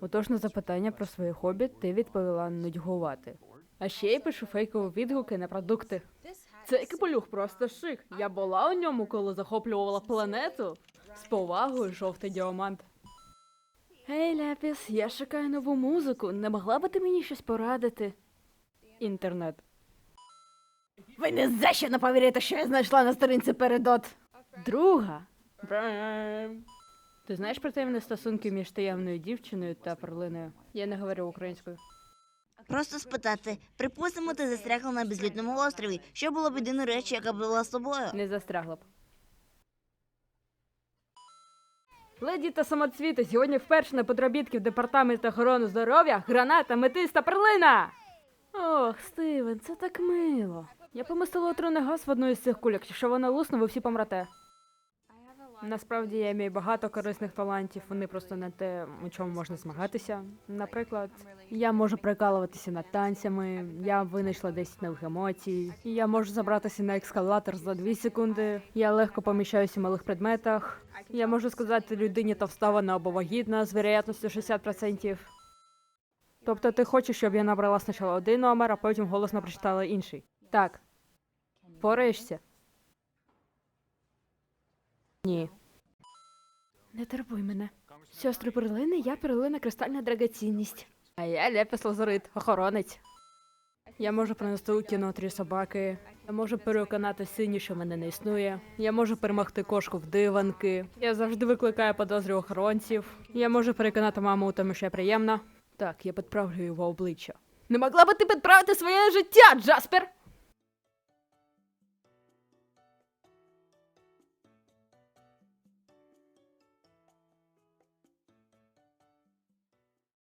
Отож на запитання про своє хобі ти відповіла нудьгувати. А ще й пишу фейкові відгуки на продукти. Цей капелюх просто шик. Я була у ньому, коли захоплювала планету. З повагою, жовтий діамант. Гей, Ляпіс, я шукаю нову музику. Не могла би ти мені щось порадити? Інтернет. Ви не за що не повірите, що я знайшла на сторінці передот. Друга. Брем. Ти знаєш про таємні стосунки між таємною дівчиною та перлиною? Я не говорю українською. Просто спитати. Припустимо, ти застрягла на безлюдному острові. Що було б єдиною речі, яка була з тобою? Не застрягла б. Леді та самоцвіти сьогодні вперше на подробітки в департамент охорони здоров'я граната, метиста перлина. Ох, Стивен, це так мило. Я помістила отруйний газ в одну із цих кульок. Якщо вона лусне, ви всі помрете. Насправді я маю багато корисних талантів, вони просто не те, у чому можна змагатися. Наприклад, я можу прикалуватися над танцями, я винайшла 10 нових емоцій, я можу забратися на ескалатор за 2 секунди, я легко поміщаюся в малих предметах, я можу сказати людині товста вона або вагітна з вероятністю 60%. Тобто ти хочеш, щоб я набрала спочатку один номер, а потім голосно прочитала інший. Так. Пораєшся? Ні. Не турбуй мене. Сестри перлини, я перлина кристальна драгоцінність. А я Лепіс Лазарит, охоронець. Я можу принести у кіно три собаки. Я можу переконати сині, що мене не існує. Я можу перемогти кошку в диванки. Я завжди викликаю подозрі охоронців. Я можу переконати маму у тому, що я приємна. Так, я підправлю його обличчя. Не могла би ти підправити своє життя, Джаспер?